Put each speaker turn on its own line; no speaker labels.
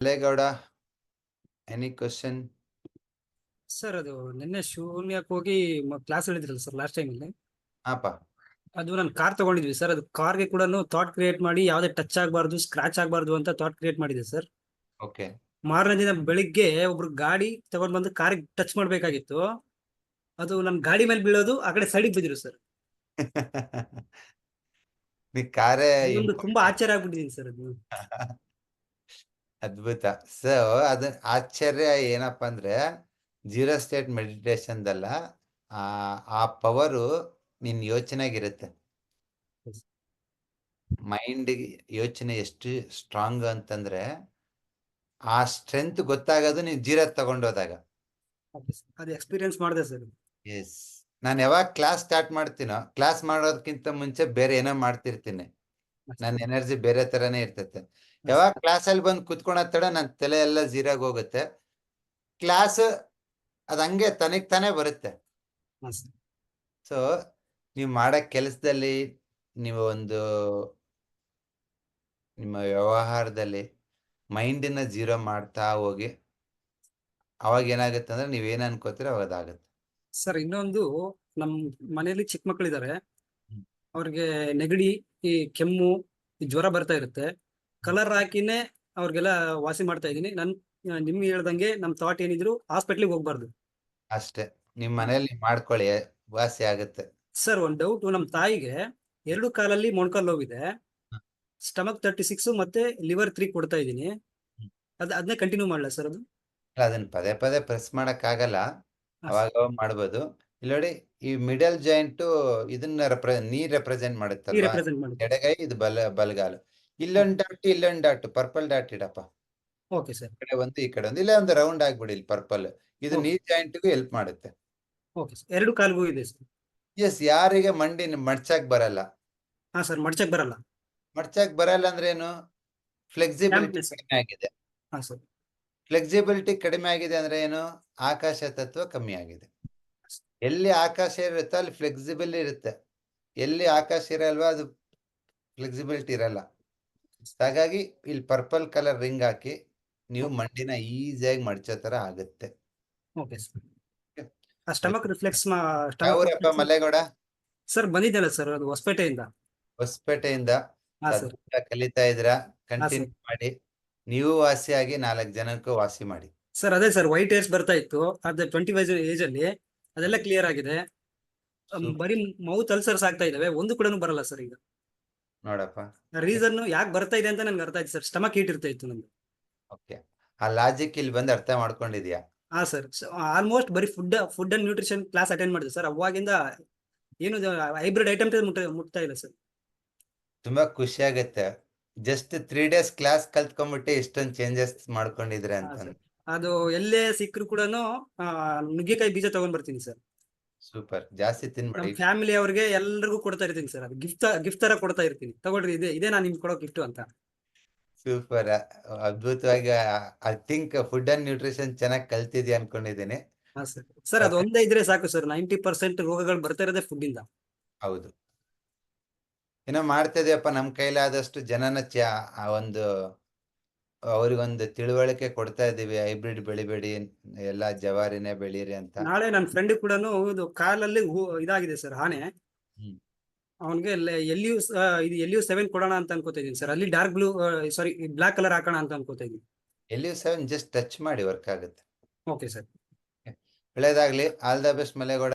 Mallegowda any question
sir ಅದು ನಿನ್ನೆ ಶೂನ್ಯಕ್ಕೆ ಹೋಗಿ ಕ್ಲಾಸ್ ಹೇಳಿದ್ರಲ್ಲ ಸರ್ ಲಾಸ್ಟ್ ಟೈಮ್ ಅಲ್ಲಿ.
ಹಾಪ
ಅದು ನಾನು ಕಾರ್ ತಗೊಂಡಿದ್ವಿ ಸರ್ ಅದು ಕಾರ್ಗೆ ಕೂಡ ಥಾಟ್ ಕ್ರಿಯೇಟ್ ಮಾಡಿ ಯಾವುದೇ ಟಚ್ ಆಗಬಾರ್ದು ಸ್ಕ್ರಾಚ್ ಆಗಬಾರ್ದು ಅಂತ ಥಾಟ್ ಕ್ರಿಯೇಟ್ ಮಾಡಿದೆ ಸರ್
ಓಕೆ
ಮಾರನೇ ದಿನ ಬೆಳಿಗ್ಗೆ ಒಬ್ರು ಗಾಡಿ ತಗೊಂಡ್ ಬಂದು ಕಾರಿಗೆ ಟಚ್ ಮಾಡ್ಬೇಕಾಗಿತ್ತು. ಅದು ನನ್ನ ಗಾಡಿ ಮೇಲೆ ಬೀಳೋದು ಆ ಕಡೆ ಸೈಡಿಗೆ ಬಿದ್ದಿರು ಸರ್
ಕಾರೇ
ತುಂಬಾ ಆಶ್ಚರ್ಯ ಆಗ್ಬಿಟ್ಟಿದ್ದೀನಿ ಸರ್ ಅದು.
ಅದ್ಭುತ. ಸೊ ಅದ ಆಶ್ಚರ್ಯ ಏನಪ್ಪ ಅಂದ್ರೆ ಜೀರೋ ಸ್ಟೇಟ್ ಮೆಡಿಟೇಷನ್ದಲ್ಲ ಆ ಆ ಪವರು ನಿನ್ ಯೋಚನೆಗಿರುತ್ತೆ. ಮೈಂಡ್ ಯೋಚನೆ ಎಷ್ಟು ಸ್ಟ್ರಾಂಗ್ ಅಂತಂದ್ರೆ ಆ ಸ್ಟ್ರೆಂತ್ ಗೊತ್ತಾಗೋದು ನೀನ್ ಜೀರೋ ತಗೊಂಡೋದಾಗ.
ಅದು ಎಕ್ಸ್ಪೀರಿಯನ್ಸ್ ಮಾಡಿದೆ ಸರ್.
ಎಸ್ ನಾನು ಯಾವಾಗ ಕ್ಲಾಸ್ ಸ್ಟಾರ್ಟ್ ಮಾಡ್ತೀನೋ ಕ್ಲಾಸ್ ಮಾಡೋದಕ್ಕಿಂತ ಮುಂಚೆ ಬೇರೆ ಏನೋ ಮಾಡ್ತಿರ್ತೀನಿ. ನನ್ನ ಎನರ್ಜಿ ಬೇರೆ ತರಾನೇ ಇರ್ತೈತೆ. ಯಾವಾಗ ಕ್ಲಾಸ್ ಅಲ್ಲಿ ಬಂದು ತಡ ನನ್ನ ತಲೆ ಎಲ್ಲ ಜೀರಾಗ್ ಹೋಗುತ್ತೆ. ಕ್ಲಾಸ್ ಅದಂಗೆ ಹಂಗೆ ತನಗ್ ತಾನೇ ಬರುತ್ತೆ. ಸೊ ನೀವು ಮಾಡೋ ಕೆಲಸದಲ್ಲಿ ನೀವು ಒಂದು ನಿಮ್ಮ ವ್ಯವಹಾರದಲ್ಲಿ ಮೈಂಡಿನ ಜೀರೋ ಮಾಡ್ತಾ ಹೋಗಿ ಅವಾಗ ಏನಾಗುತ್ತೆ ಅಂದ್ರೆ ನೀವೇನ್ ಅನ್ಕೋತೀರ ಅವಾಗ ಅದಾಗುತ್ತೆ
ಸರ್ ಇನ್ನೊಂದು ನಮ್ ಮನೆಯಲ್ಲಿ ಚಿಕ್ಕ ಮಕ್ಕಳಿದ್ದಾರೆ ಅವ್ರಿಗೆ ನೆಗಡಿ ಈ ಕೆಮ್ಮು ಜ್ವರ ಬರ್ತಾ ಇರುತ್ತೆ. ಕಲರ್ ಹಾಕಿನೇ ಅವ್ರಿಗೆಲ್ಲ ವಾಸಿ ಮಾಡ್ತಾ ಇದೀನಿ ನನ್ ನಿಮ್ಗೆ ಹೇಳ್ದಂಗೆ ನಮ್ ಥಾಟ್ ಏನಿದ್ರು ಹಾಸ್ಪಿಟ್ಲಿಗೆ ಹೋಗ್ಬಾರ್ದು.
ಅಷ್ಟೇ. ನಿಮ್ ಮನೆಯಲ್ಲಿ ಮಾಡ್ಕೊಳ್ಳಿ ವಾಸಿ ಆಗುತ್ತೆ.
ಸರ್ ಒಂದ್ ಡೌಟ್ ನಮ್ ತಾಯಿಗೆ ಎರಡು ಕಾಲಲ್ಲಿ ಮೊಣಕಾಲು ನೋವಿದೆ. ಸ್ಟಮಕ್ ತರ್ಟಿ ಸಿಕ್ಸ್ ಮತ್ತೆ ಲಿವರ್ ತ್ರೀ ಕೊಡ್ತಾ ಇದೀನಿ
ಹ್ಮ್.
ಅದ್ ಅದನ್ನೇ ಕಂಟಿನ್ಯೂ ಮಾಡ್ಲಾ ಸರ್ ಅದು?
ಅದನ್ನ ಪದೇ ಪದೇ ಪ್ರೆಸ್ ಮಾಡಕ್ ಆಗಲ್ಲ ಅವಾಗ ಮಾಡ್ಬೋದು. ಇಲ್ಲಿ ನೋಡಿ ಈ ಮಿಡಲ್ ಜಾಯಿಂಟ್ ಇದನ್ನ ರೆಪ್ರೆ ನೀ ರೆಪ್ರೆಸೆಂಟ್
ಮಾಡುತ್ತಲ್ಲ
ಎಡಗೈ ಇದು ಬಲ ಬಲಗಾಲು. ಇಲ್ಲೊಂದು ಡಾಟ್ ಇಲ್ಲೊಂದು dot purple dot ಇಡಪ್ಪ.
Okay sir.
ಕಡೆ ಒಂದು ಈ ಕಡೆ ಒಂದು. ಇಲ್ಲೇ ಒಂದು ರೌಂಡ್ ಆಗ್ಬಿಡಿ ಇಲ್ಲಿ ಪರ್ಪಲ್ ಇದು. ನೀ ಜಾಯಿಂಟ್ಗೂ ಹೆಲ್ಪ್ ಮಾಡುತ್ತೆ.
Okay sir. ಎರಡು ಕಾಲ್ಗೂ ಇದೆ ಸರ್.
ಎಸ್ ಯಾರಿಗೆ ಮಂಡಿ ಮಡ್ಚಾಕ್ ಬರಲ್ಲ.
ಹಾ ಸರ್ ಮಡ್ಚಕ್ ಬರಲ್ಲ.
ಮಡ್ಚಾಕ್ ಬರಲ್ಲ ಅಂದ್ರೆ ಏನು? ಫ್ಲೆಕ್ಸಿಬಿಲಿಟಿ ಕಡಿಮೆ ಆಗಿದೆ.
ಹಾ ಸರ್.
ಫ್ಲೆಕ್ಸಿಬಿಲಿಟಿ ಕಡಿಮೆ ಆಗಿದೆ ಅಂದ್ರೆ ಏನು? ಆಕಾಶ ತತ್ವ ಕಮ್ಮಿ ಆಗಿದೆ. ಎಲ್ಲಿ ಆಕಾಶ ಇರುತ್ತೆ ಅಲ್ಲಿ ಫ್ಲೆಕ್ಸಿಬಲ್ ಇರುತ್ತೆ. ಎಲ್ಲಿ ಆಕಾಶ ಇರಲ್ವಾ ಅದು ಫ್ಲೆಕ್ಸಿಬಿಲಿಟಿ ಇರಲ್ಲ. ಹಾಗಾಗಿ ಇಲ್ಲಿ ಪರ್ಪಲ್ ಕಲರ್ ರಿಂಗ್ ಹಾಕಿ ನೀವು ಮಂಡಿನ ಈಸಿಯಾಗಿ ಮಡಚೋ ತರ ಆಗುತ್ತೆ.
ಓಕೆ ಸರ್ ಸ್ಟಮಕ್ ರಿಫ್ಲೆಕ್ಸ್
ಯಾವೂರಪ್ಪ ಮಲ್ಲೇಗೌಡ
ಸರ್ ಬಂದಿದ್ದಲ್ಲ ಸರ್ ಅದು ಹೊಸಪೇಟೆಯಿಂದ.
ಹೊಸಪೇಟೆಯಿಂದ ಕಲಿತಾ ಇದ್ರ ಕಂಟಿನ್ಯೂ ಮಾಡಿ. ನೀವು ವಾಸಿಯಾಗಿ ನಾಲ್ಕು ಜನಕ್ಕೂ ವಾಸಿ ಮಾಡಿ.
ಸರ್ ಅದೇ ಸರ್ ವೈಟ್ ಏರ್ಸ್ ಬರ್ತಾ ಇತ್ತು. ಅದೇ ಟ್ವೆಂಟಿ ಫೈವ್ ಏಜ್ ಅಲ್ಲಿ ಅದೆಲ್ಲ ಕ್ಲಿಯರ್ ಆಗಿದೆ. ಬರೀ ಮೌತ್ ಅಲ್ಸರ್ಸ್ ಆಗ್ತಾ ಇದಾವೆ. ಒಂದು ಕೂಡ ಬರಲ್ಲ ಸರ್ ಈಗ.
ನೋಡಪ್ಪ.
ರೀಸನ್ ಯಾಕೆ ಬರ್ತಾ ಇದೆ ಅಂತ ನನ್ಗೆ ಅರ್ಥ ಆಯ್ತು ಸರ್. ಸ್ಟಮಕ್ ಹೀಟ್ ಇರ್ತಾ ಇತ್ತು ನಮ್ಗೆ
ಓಕೆ. ಆ ಲಾಜಿಕ್ ಇಲ್ಲಿ ಬಂದು ಅರ್ಥ ಮಾಡ್ಕೊಂಡಿದ್ಯಾ
ಹಾ ಸರ್. ಆಲ್ಮೋಸ್ಟ್ ಬರೀ food food and nutrition class attend ಮಾಡಿದೆ ಸರ್. ಅವಾಗಿಂದ ಏನು ಹೈಬ್ರಿಡ್ ಐಟಮ್ ಮುಟ್ತಾ ಇಲ್ಲ ಸರ್.
ತುಂಬಾ ಖುಷಿ ಆಗುತ್ತೆ. ಜಸ್ಟ್ ತ್ರೀ ಡೇಸ್ ಕ್ಲಾಸ್ ಕಲ್ತ್ಕೊಂಡ್ಬಿಟ್ಟು ಇಷ್ಟೊಂದು ಚೇಂಜಸ್ ಮಾಡ್ಕೊಂಡಿದ್ರೆ ಅಂತ.
ಅದು ಎಲ್ಲೇ ಸಿಕ್ಕರು ಕೂಡ ನುಗ್ಗೆಕಾಯಿ ಬೀಜ ತಗೊಂಡ್ ಬರ್ತೀನಿ ಸರ್.
ಸೂಪರ್. ಜಾಸ್ತಿ
ನಮ್ಮ
ತಿನ್ಬೇಡಿ
ಫ್ಯಾಮಿಲಿ ಅವ್ರಿಗೆ ಎಲ್ಲರಿಗೂ ಕೊಡ್ತಾ ಇರ್ತೀನಿ ಸರ್. ಅದು ಗಿಫ್ಟ್ ಗಿಫ್ಟ್ ತರ ಕೊಡ್ತಾ ಇರ್ತೀನಿ. ತಗೊಳ್ರಿ ಇದೆ ಇದೇ ನಾನು ನಿಮ್ಗೆ ಕೊಡೋ ಗಿಫ್ಟ್ ಅಂತ.
ಸೂಪರ್. ಅದ್ಭುತವಾಗಿ I think food and nutrition ಚೆನ್ನಾಗಿ ಕಲ್ತಿದ್ಯಾ ಅನ್ಕೊಂಡಿದ್ದೀನಿ.
ಹಾ ಸರ್. ಸರ್ ಅದು ಒಂದೇ ಇದ್ರೆ ಸಾಕು ಸರ್. ನೈಂಟಿ ಪರ್ಸೆಂಟ್ ರೋಗಗಳು ಬರ್ತಾ ಇರೋದೇ ಫುಡ್ ಇಂದ.
ಹೌದು. ಏನೋ ಮಾಡ್ತಾ ಇದೆಯಪ್ಪ. ನಮ್ ಕೈಲಾದಷ್ಟು ಜನನ ಚ ಆ ಒಂದು ಅವ್ರಿಗೊಂದು ತಿಳುವಳಿಕೆ ಕೊಡ್ತಾ ಇದೀವಿ ಹೈಬ್ರಿಡ್ ಬೆಳಿಬೇಡಿ ಎಲ್ಲಾ ಜವಾರಿನೇ ಬೆಳೀರಿ ಅಂತ.
ನಾಳೆ ನನ್ನ ಫ್ರೆಂಡ್ ಕೂಡ ಇದು ಕಾಲಲ್ಲಿ ಇದಾಗಿದೆ ಸರ್ ಆನೆ.
ಅವನ್ಗೆ
ಅವನಿಗೆ ಎಲ್ಲಿಯೂ ಇದು ಎಲ್ಲಿಯೂ ಸೆವೆನ್ ಕೊಡೋಣ ಅಂತ ಅನ್ಕೋತಾ ಇದೀನಿ ಸರ್ ಅಲ್ಲಿ dark blue sorry black colour ಹಾಕೋಣ ಅಂತ ಅನ್ಕೋತಾ ಇದೀನಿ
ಎಲ್ಲಿಯೂ ಸೆವೆನ್ ಜಸ್ಟ್ ಟಚ್ ಮಾಡಿ ವರ್ಕ್ ಆಗುತ್ತೆ.
ಓಕೆ ಸರ್
ಒಳ್ಳೇದಾಗ್ಲಿ ಆಲ್ ದ ಬೆಸ್ಟ್ ಮಲೆಗೌಡ.